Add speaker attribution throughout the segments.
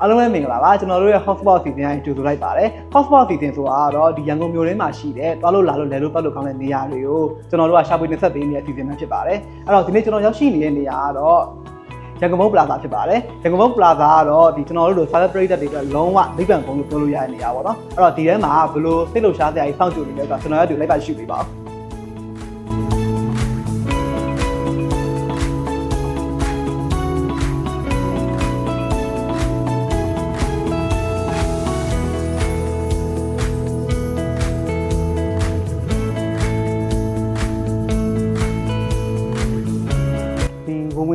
Speaker 1: အားလုံးပဲမင်္ဂလာပါကျွန်တော်တို့ရဲ့ hotspot season အတူတူလိုက်ပါတယ် hotspot season ဆိုတာတော့ဒီရန်ကုန်မြို့ထဲမှာရှိတဲ့တွားလို့လာလို့လဲလို့ပတ်လို့ကောင်းတဲ့နေရာတွေကိုကျွန်တော်တို့ကရှာဖွေနေဆက်ပေးနေတဲ့ season ပဲဖြစ်ပါတယ်အဲ့တော့ဒီနေ့ကျွန်တော်ရောက်ရှိနေတဲ့နေရာကတော့ရန်ကုန်ဘုတ်ပလာဇာဖြစ်ပါတယ်ရန်ကုန်ဘုတ်ပလာဇာကတော့ဒီကျွန်တော်တို့လို celebrate တွေအတွက်လုံးဝနိဗ္ဗာန်ဘုံလို့ပြောလို့ရတဲ့နေရာပေါ့နော်အဲ့တော့ဒီထဲမှာဘယ်လိုစိတ်လှုပ်ရှားစရာကြီးစောင့်ကြိုနေလဲဆိုတော့ကျွန်တော်တို့လိုက်ပါရှိပေးပါ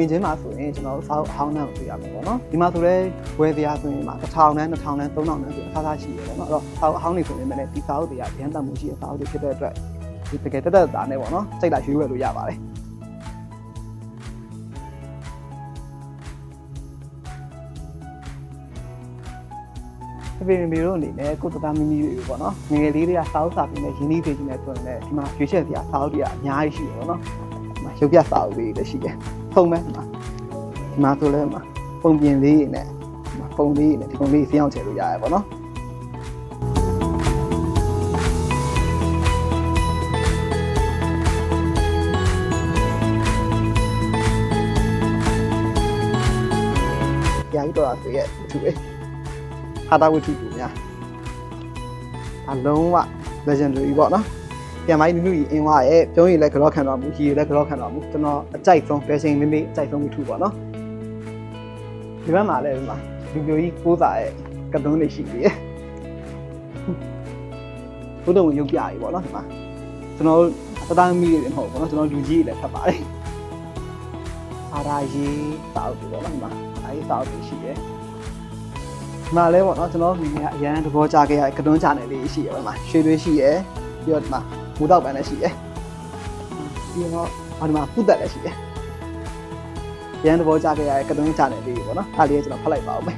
Speaker 1: ဝင်ဝင်ချင်းမှာဆိုရင်ကျွန်တော်တို့စာအုပ်အဟောင်းနှံကိုတွေ့ရမှာပေါ့နော်ဒီမှာဆိုလဲဝယ်စရာဆိုရင်မှာ1000တန်း2000တန်း3000တန်းဆိုအထားသားရှိတယ်ပေါ့နော်အဲ့တော့စာအုပ်အဟောင်းတွေဆိုရင်လည်းဒီစာအုပ်တွေကရန်တတ်မှုရှိတဲ့စာအုပ်တွေဖြစ်တဲ့အတွက်ဒီတကယ်တက်တက်သားနဲ့ပေါ့နော်စိတ်လာရွေးဝယ်လို့ရပါတယ်အဖေမေတို့အနေနဲ့ကိုယ်တသားမီမီတွေပေါ့နော်ငယ်ငယ်လေးတွေကစာအုပ်စာပြီးနေရင်းနှီးပေးခြင်းနဲ့ဆိုရင်လည်းဒီမှာရွေးချက်စရာစာအုပ်တွေကအများကြီးရှိတယ်ပေါ့နော်ဒီမှာ ရုပ်ပြစာအုပ်လေးတွေလည်းရှိတယ်ဖုံးမဲ့ဒီမှာဒီမှာဆိုလဲဒီမှာပုံပြင်လေးတွေနဲ့ဒီမှာပုံလေးတွေနဲ့ဒီပုံလေးစီအောင်ချယ်လို့ရတယ်ပေါ့နော်ကြာကြီးတော့ဆိုရဲ့သူပဲဟာတာဝတ္ထုတူများအလုံးဝ legendary ပေါ့နော် ပြန်မိုင်းနုနုကြီးအင်းဝရဲ့ပြုံးရည်လည်းကြောခံတော်မူကြီးရည်လည်းကြောခံတော်မူကျွန်တော်အကြိုက်ဆုံး fashion လေးလေးအကြိုက်ဆုံးဝတ္ထုပေါ့နော်ဒီဘက်မှာလည်းဒီမှာလူမျိုးကြီးကိုးစာရဲ့ကတုံးလေးရှိသေးရဲ့ဘုဒ္ဓဝင်ရုပ်ပြကြီးပေါ့နော်ဒီမှာကျွန်တော်တသားမီးတွေမဟုတ်ဘူးပေါ့နော်ကျွန်တော်လူကြီးတွေလည်းဖတ်ပါတယ်အားရာရေးတောက်ပြီပေါ့နော်ဒီမှာအားရေးတောက်ပြီရှိတယ်ဒီမှာလဲပေါ့နော်ကျွန်တော်ဒီနေကအရန်သဘောကျခဲ့ရကတွန်းချနယ်လေးရှိရပါမှာရွှေတွေရှိရပြီးတော့ဒီမှာ မူတော့ပန်းလည်းရှိရပြီးတော့အော်ဒီမှာပုတ်တက်လည်းရှိရရန်သဘောကျခဲ့ရကတွန်းချနယ်လေးပေါ့နော်အားလေးကျွန်တော်ဖတ်လိုက်ပါဦးမယ်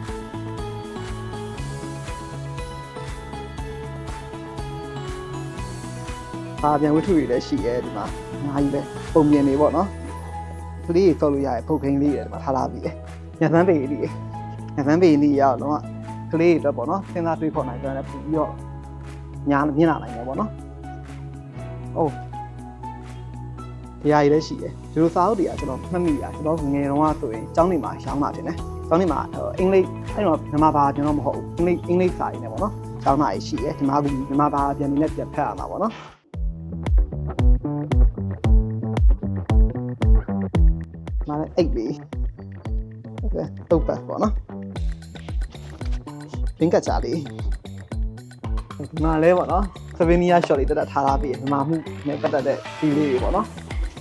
Speaker 1: ပါပြန်ဝတ္ထုတွေလည်းရှိရဲဒီမှာအများကြီးပဲပုံပြင်တွေပေါ့နော်ကလေးတွေဆောက်လို့ရတယ်ပုတ်ခင်းလေးတွေဒီမှာထားလာပြီးညသန်းပေလေးတွေညသန်းပေလေးရအောင်တော့ကလေးတွေအတွက်ပေါ့နော်စဉ်းစားတွေးခေါ်နိုင်ကြတယ်ပို့ပြီးတော့ညာမြင်လာနိုင်တယ်ပေါ့နော်။ အိုးတရားရည်လည်းရှိတယ်ဒီလိုစာအုပ်တွေကကျွန်တော်မှတ်မိတာကျွန်တော်ငယ်တုန်းကဆိုရင်ကျောင်းနေမှာရောင်းတာတင်တယ်။ကျောင်းနေမှာအင်္ဂလိပ်အဲ့တော့မြန်မာဘာကျွန်တော်မဟုတ်ဘူးအင်္ဂလိပ်အင်္ဂလိပ်စာရင်းနဲ့ပေါ့နော်။ကျောင်းသားကြီးရှိတယ်ဒီမှာကမြန်မာဘာပြန်နေနဲ့ပြန်ဖတ်ရမှာပေါ့နော်။မာလည်းအိတ်လေးဟုတ်ကဲ့တုတ်ပတ်ပေါ့နော်ပင်ကတ်ကြလေးဒီမှာလဲပေါ့နော် ဆဗီနီယာ shot လေးတက်တက်ထားထားပြီးဒီမှာမှုနဲ့ပတ်သက်တဲ့ဒီလေးတွေပေါ့နော်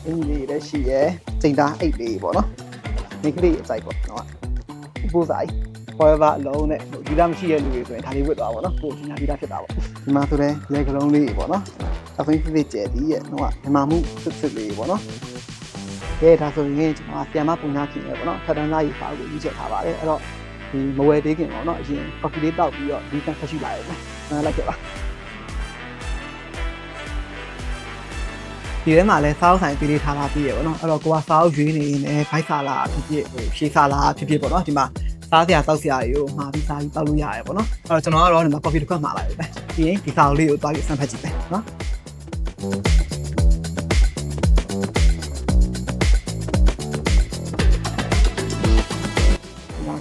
Speaker 1: အင်းကြီးလေးလည်းရှိရဲချိန်သားအိတ်လေးပေါ့နော်ဒီကလေးအစိုက်ပေါ့နော်ပိုးဆိုင် forever alone နဲ့ဒီလားမရှိတဲ့လူတွေဆိုရင်ဒါလေးဝတ်သွားပါတော့ကိုဒီနာဒီလားဖြစ်တာပေါ့ဒီမှာဆိုလည်းရဲကလုံးလေးပေါ့နော်အဖိဖိဖိကျဲဒီရဲ့တော့ဒီမှာမှုစစ်စစ်လေးပေါ့နော်ကဲဒါဆိုရင်ကျွန်တော်ပြန်မပုံနာခင်ရပေါ့နော်ထပ်တန်းသားကြီးပါကိုယူချက်ထားပါတယ်အဲ့တော့ဒီမဝယ်သေးခင်ပေါ့နော်အရင် coffee လေးတောက်ပြီးတော့ဒီကန်ဆက်ရှိလာရတယ်။နားလိုက်ကြပါ ဒီထဲမှာလဲစားအုပ်ဆိုင်ပေးလေးထားလာပြီးရပေါ့နော်အဲ့တော့ကိုကစားအုပ်ရွေးနေနေဘိုက်ဆာလာဖြစ်ဖြစ်ဟိုရှေးဆာလာဖြစ်ဖြစ်ပေါ့နော်ဒီမှာစားစရာတောက်စရာတွေကိုမှာပြီးစားပြီးတောက်လို့ရတယ်ပေါ့နော်အဲ့တော့ကျွန်တော်ကတော့ဒီမှာ coffee တစ်ခွက်မှာလိုက်ပဲပြီးရင်ဒီစားအုပ်လေးကိုတွားပြီးအဆန်ဖက်ကြည့်ပဲနော်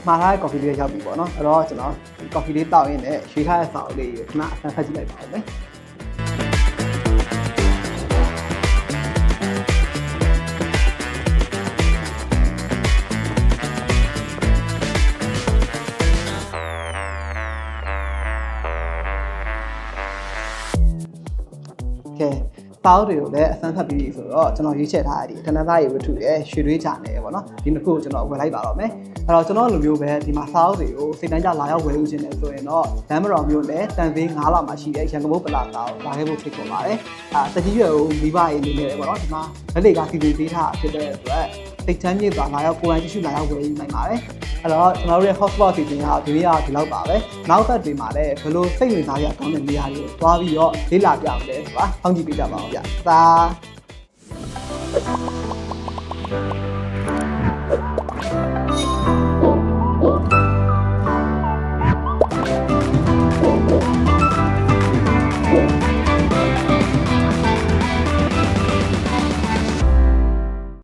Speaker 1: မှားထားတဲ့ coffee လေးရောက်ပြီပေါ့နော်အဲ့တော့ကျွန်တော်ဒီ coffee လေးတောက်ရင်းနဲ့ရွေးထားတဲ့စားအုပ်လေးကိုခဏအဆန်ဖက်ကြည့်လိုက်ပါဦးမယ် ကဲပေါက်တွေကိုလည်းအစမ်းဖတ်ပြီးပြီဆိုတော့ကျွန်တော်ရွေးချယ်ထားတဲ့ဒီဌာနသားရေဝတ္ထုရဲ့ရွှေတွေးချာနယ်ပေါ့နော်ဒီနှစ်ခုကိုကျွန်တော်ဝယ်လိုက်ပါတော့မယ်အဲ့တော့ကျွန်တော်လိုမျိုးပဲဒီမှာစာအုပ်တွေကိုစိတ်တိုင်းကြလာရောက်ဝယ်ယူခြင်းနဲ့ဆိုရင်တော့လမ်းမတော်မျိုးနဲ့တန်သေး9လမှာရှိတဲ့ရန်ကုန်ဘုတ်ပလာစာကိုလာခဲ့ဖို့ဖိတ်ခေါ်ပါတယ်အာတကြီးရွယ်ကိုမိဘရေနေနေတယ်ပေါ့နော်ဒီမှာလက်တွေကစီစီပေးထားဖြစ်တဲ့အတွက် စိတ်ချမ်းမြေ့သွားလာရောက်ကိုယ်တိုင်ကြည့်ရှုလာရောက်ဝယ်ယူနိုင်ပါတယ်အဲ့တော့ကျွန်တော်တို့ရဲ့ hotspot စီစဉ်ကဒီနေ့ကဒီလောက်ပါပဲနောက်သက်တွေမှာလည်းဘယ်လိုစိတ်ဝင်စားရကောင်းတဲ့နေရာတွေကိုတွားပြီးတော့လေ့လာပြအောင်လဲဆိုတာဖောင်းကြည့်ပေးကြပါအောင်ဗျာသာ